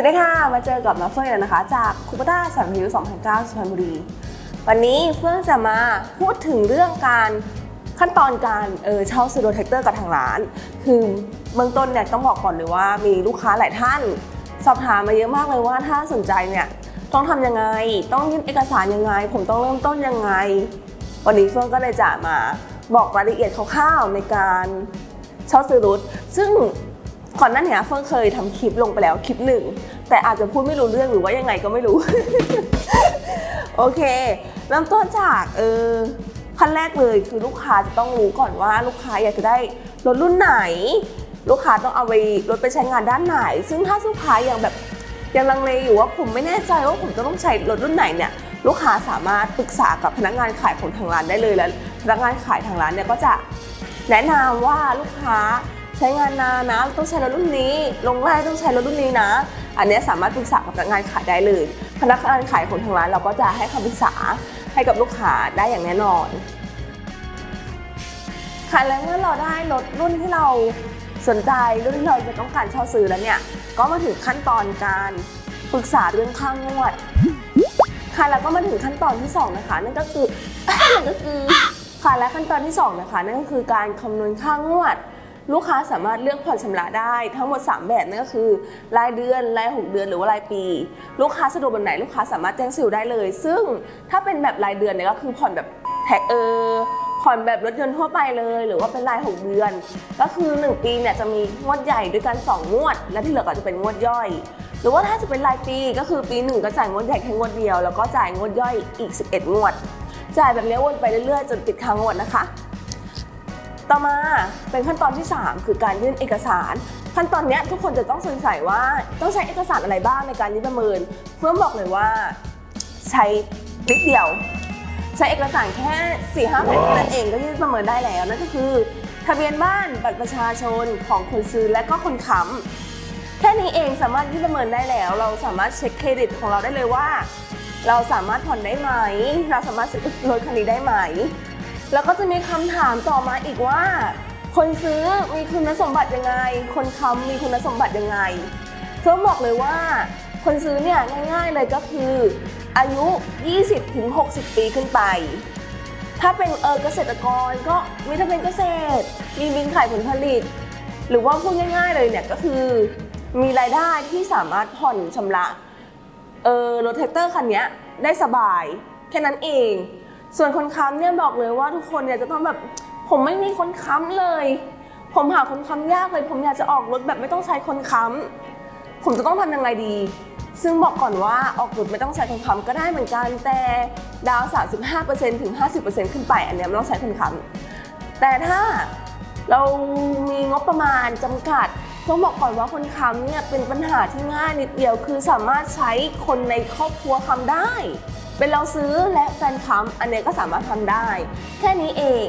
สวัสดีค่ะ มาเจอกับมาเฟื่องแล้วนะคะ จากคูปต้าสันพิว2009สุพรรณบุรี วันนี้เฟื่องจะมาพูดถึงเรื่องการขั้นตอนการเออเช่าซูโดแท็กเตอร์กับทางร้าน คือเบื้องต้นเนี่ยต้องบอกก่อนเลยว่ามีลูกค้าหลายท่าน สอบถามมาเยอะมากเลยว่าถ้าสนใจเนี่ยต้องทำยังไง ต้องยื่นเอกสารยังไง ผมต้องเริ่มต้นยังไง วันนี้เฟื่องก็เลยจะมาบอกรายละเอียดคร่าวๆในการเช่าซื้อรถซึ่ง ก่อนหน้านี้เฟื่องเคยทำคลิปลงไปแล้วคลิปหนึ่งแต่อาจจะพูดไม่รู้เรื่องหรือว่ายังไงก็ไม่รู้ โอเคเริ่มต้นจากเออขั้นแรกเลยคือลูกค้าจะต้องรู้ก่อนว่าลูกค้าอยากจะได้รถรุ่นไหน ลูกค้าต้องเอาไปรถไปใช้งานด้านไหน ซึ่งถ้าลูกค้ายังแบบยังลังเลอยู่ว่าผมไม่แน่ใจว่าผมจะต้องใช้รถรุ่นไหนเนี่ยลูกค้าสามารถปรึกษากับพนักงานขายของทางร้านได้เลยแล้วพนักงานขายทางร้านเนี่ยก็จะแนะนำว่าลูกค้า ใช้งานนานนะต้องใช้รถรุ่นนี้ ลงแรกต้องใช้รถรุ่นนี้นะ อันนี้สามารถปรึกษากับพนักงานขายได้เลย พนักงานขายของทางร้านเราก็จะให้คำปรึกษาให้กับลูกค้าได้อย่างแน่นอนค่ะแล้วเมื่อเราได้รถรุ่นที่เราสนใจรุ่นที่เราจะต้องการเช่าซื้อแล้วเนี่ยก็มาถึงขั้นตอนการปรึกษาเรื่องค่างวด ค่ะแล้วก็มาถึงขั้นตอนที่สองนะคะ นั่นก็คือนั่นก็คือค่ะและขั้นตอนที่สองนะคะ นั่นก็คือการคำนวณค่างวด ลูกค้าสามารถเลือกผ่อนชำระได้ทั้งหมด 3 แบบนั่นก็คือ รายเดือน ราย 6 เดือนหรือว่ารายปี ลูกค้าสะดวกแบบไหนลูกค้าสามารถแจ้งซิลได้เลย ซึ่งถ้าเป็นแบบรายเดือนเนี่ยก็คือผ่อนแบบแท็กเออผ่อนแบบรถยนต์ทั่วไปเลย หรือว่าเป็นราย 6 เดือน ก็คือ 1 ปีเนี่ยจะมีงวดใหญ่ด้วยกัน 2 งวด และที่เหลือก็จะเป็นงวดย่อย หรือว่าถ้าจะเป็นรายปีก็คือปีหนึ่งก็จ่ายงวดใหญ่แค่งวดเดียว แล้วก็จ่ายงวดย่อยอีก 11 งวด จ่ายแบบนี้วนไปเรื่อยๆจนติดค้างงวดนะคะ ต่อมาเป็นขั้นตอนที่ 3 คือการยื่นเอกสาร ขั้นตอนเนี้ยทุกคนจะต้องสงสัยว่าต้องใช้เอกสารอะไรบ้างในการยื่นประเมิน เพื่อบอกเลยว่า ใช้นิดเดียว ใช้เอกสารแค่4ี่ห้าแผ่นเท่านั้นเองก็ยื่นประเมินได้แล้วนั่นก็คือทะเบียนบ้านบัตรประชาชนของคนซื้อและก็คนค้ำแค่นี้เองสามารถยื่นประเมินได้แล้ว เราสามารถเช็คเครดิตของเราได้เลยว่า เราสามารถผ่อนได้ไหม เราสามารถซื้อรถคันนี้ได้ไหม แล้วก็จะมีคำถามต่อมาอีกว่า คนซื้อมีคุณสมบัติยังไง คนค้ำมีคุณสมบัติยังไงเฟิร์มบอกเลยว่า คนซื้อเนี่ยง่ายๆเลยก็คือ อายุ 20-60 ปีขึ้นไป ถ้าเป็นเออเกษตรกรก็มีทะเบียนเกษตร มีบินขายผลผลิต หรือว่าพูดง่าย ๆ เลยเนี่ยก็คือ มีรายได้ที่สามารถผ่อนชำระเออรถแท็กเตอร์คันนี้ได้สบาย แค่นั้นเอง ส่วนคนค้ำเนี่ยบอกเลยว่าทุกคนเนี่ยจะต้องแบบผมไม่มีคนค้ำเลย ผมหาคนค้ำยากเลย ผมอยากจะออกรถแบบไม่ต้องใช้คนค้ำผมจะต้องทำยังไงดี ซึ่งบอกก่อนว่าออกรถไม่ต้องใช้คนค้ำก็ได้เหมือนกันแต่ดาวน์35%ถึง 50%ขึ้นไปอันเนี้ยไม่ต้องใช้คนค้ำแต่ถ้าเรามีงบประมาณจำกัดต้องบอกก่อนว่าคนค้ำเนี่ยเป็นปัญหาที่ง่ายนิดเดียวคือสามารถใช้คนในครอบครัวค้ำได้ เป็นเราซื้อและแฟนค้ำอันนี้ก็สามารถทำได้ แค่นี้เอง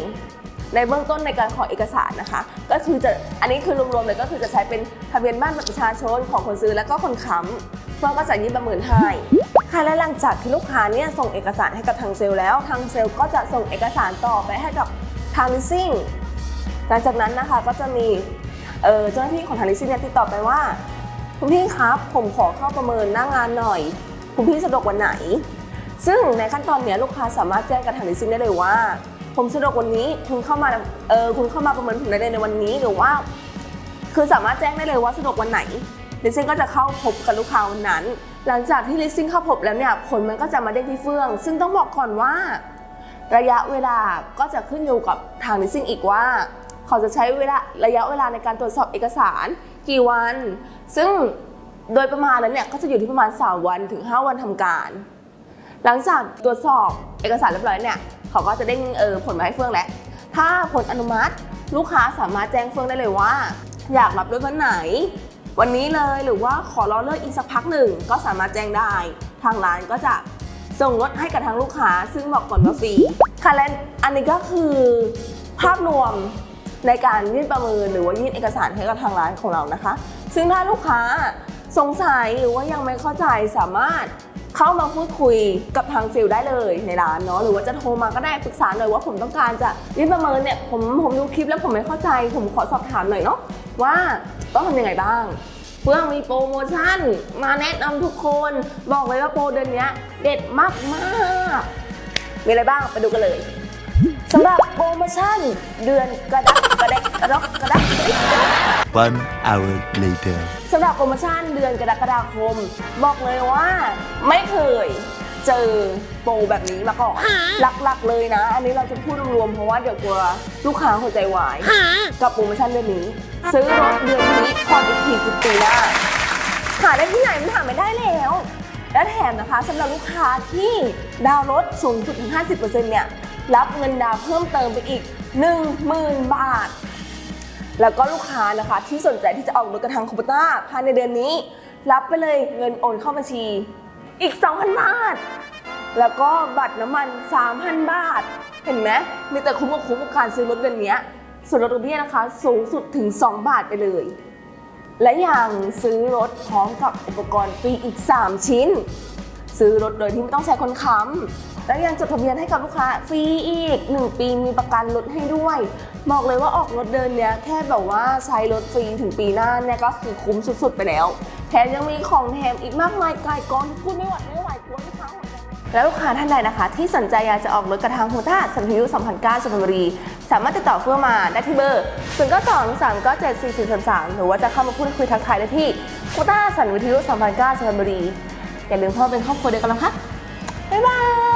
ในเบื้องต้นในการขอเอกสารนะคะ ก็คือจะอันนี้คือรวมๆเลยก็คือจะใช้เป็นทะเบียนบ้านบัตรประชาชนของคนซื้อและก็คนค้ำเพื่อก็จะยื่นประเมินให้ค่ะและหลังจากที่ลูกค้าเนี่ยส่งเอกสารให้กับทางเซลล์แล้ว ทางเซลล์ก็จะส่งเอกสารต่อไปให้กับทางลิซิ่งหลังจากนั้นนะคะก็จะมีเจ้าหน้าที่ของทางลิซิ่งเนี่ยติดต่อไปว่าคุณพี่ครับผมขอเข้าประเมินหน้างานหน่อย คุณพี่สะดวกวันไหน ซึ่งในขั้นตอนนี้ลูกค้าสามารถแจ้งกับทางลิสซิ่งได้เลยว่า ผมสะดวกวันนี้คุณเข้ามาเออคุณเข้ามาประเมินผมได้เลยในวันนี้หรือว่า คือสามารถแจ้งได้เลยว่าสะดวกวันไหนลิสซิ่งก็จะเข้าพบกับลูกค้าวันนั้น หลังจากที่ลิสซิ่งเข้าพบแล้วเนี่ยผลมันก็จะมาเด้งที่เฟื่อง ซึ่งต้องบอกก่อนว่า ระยะเวลาก็จะขึ้นอยู่กับทางลิสซิ่งอีกว่า เขาจะใช้เวลาระยะเวลาในการตรวจสอบเอกสารกี่วัน ซึ่งโดยประมาณแล้วเนี่ยก็จะอยู่ที่ประมาณ 3 วันถึง 5 วันทำการ หลังจากตรวจสอบเอกสารเรียบร้อยเนี่ยเขาก็จะเด้เออผลมาให้เฟื่องแล้ว ถ้าผลอนุมัติลูกค้าสามารถแจ้งเฟื่องได้เลยว่า อยากรับรถวันไหน วันนี้เลยหรือว่าขอรอเลิกอีกสักพักหนึ่งก็สามารถแจ้งได้ ทางร้านก็จะส่งรถให้กับทางลูกค้า ซึ่งบอกก่อนว่าฟรีค่ะและอันนี้ก็คือภาพรวมในการยื่นประเมินหรือว่ายื่นเอกสารให้กับทางร้านของเรานะคะ ซึ่งถ้าลูกค้าสงสัยหรือว่ายังไม่เข้าใจสามารถ เข้ามาพูดคุยกับทางเซลล์ได้เลยในร้านเนาะหรือว่าจะโทรมาก็ได้ปรึกษาหน่อยว่าผมต้องการจะยื่นประเมินเนี่ยผมผมดูคลิปแล้วผมไม่เข้าใจ ผมขอสอบถามหน่อยเนาะว่าต้องทำยังไงบ้างเฟื่องมีโปรโมชั่น มาแนะนำทุกคนบอกเลยว่าโปรเดือนเนี้ยเด็ดมากมากๆมีอะไรบ้างไปดูกันเลยสำหรับโปรโมชั่นเดือนกระดักกระเดกกระดกกระดักกระดัก One hour later. สำหรับโปรโมชั่นเดือนกรกฎาคม บอกเลยว่าไม่เคยเจอโปรแบบนี้มาก่อนหลักๆเลยนะ อันนี้เราจะพูดรวมๆเพราะว่าเดี๋ยวกลัวลูกค้าหัวใจวาย กับโปรโมชั่นเดือนนี้ ซื้อรถเดือนนี้ผ่อนอีกทีคือปีหน้าหาได้ที่ไหนมันหาไม่ได้แล้ว และแถมนะคะสำหรับลูกค้าที่ดาวน์รถสูงสุดถึง 50%เนี่ยรับเงินดาวน์เพิ่มเติมไปอีก 10,000 บาท แล้วก็ลูกค้านะคะที่สนใจที่จะออกรถกระทางคูปต้าภายในเดือนนี้ รับไปเลยเงินโอนเข้าบัญชีอีก 2,000 บาท แล้วก็บัตรน้ำมัน 3,000 บาท เห็นไหมมีแต่คุ้มกับคุ้มกับการซื้อรถเดือนนี้ส่วนลดดอกเบี้ยนะคะ สูงสุดถึง 2 บาทไปเลย และยังซื้อรถพร้อมกับอุปกรณ์ฟรีอีก 3 ชิ้น ซื้อรถโดยที่ไม่ต้องใช้คนค้ำและยังจดทะเบียนให้กับลูกค้าฟรีอีก 1 ปีมีประกันรถให้ด้วย บอกเลยว่าออกรถเดินเนี้ยแค่แบบว่าใช้รถฟรีถึงปีหน้าเนี่ยก็คือคุ้มสุดๆไปแล้ว แถมยังมีของแถมอีกมากมายกายกองพูดไม่หวัดไม่ไหวกลัวลูกค้าหัวใจแล้วลูกค้าท่านใดนะคะ ที่สนใจอยากจะออกรถกระทางฮูต้าสัมพยุ2009สุพรรณบุรี สามารถติดต่อเฟื่อมาได้ที่เบอร์0 9 2 3 9 7 4 4 3 3 หรือว่าจะเข้ามาพูดคุยทักทายได้ที่ฮูต้าสันวิทยุ2009สุพรรณบุรี อย่าลืมเข้ามาเป็นครอบครัวเดียวกันนะคะบ๊ายบาย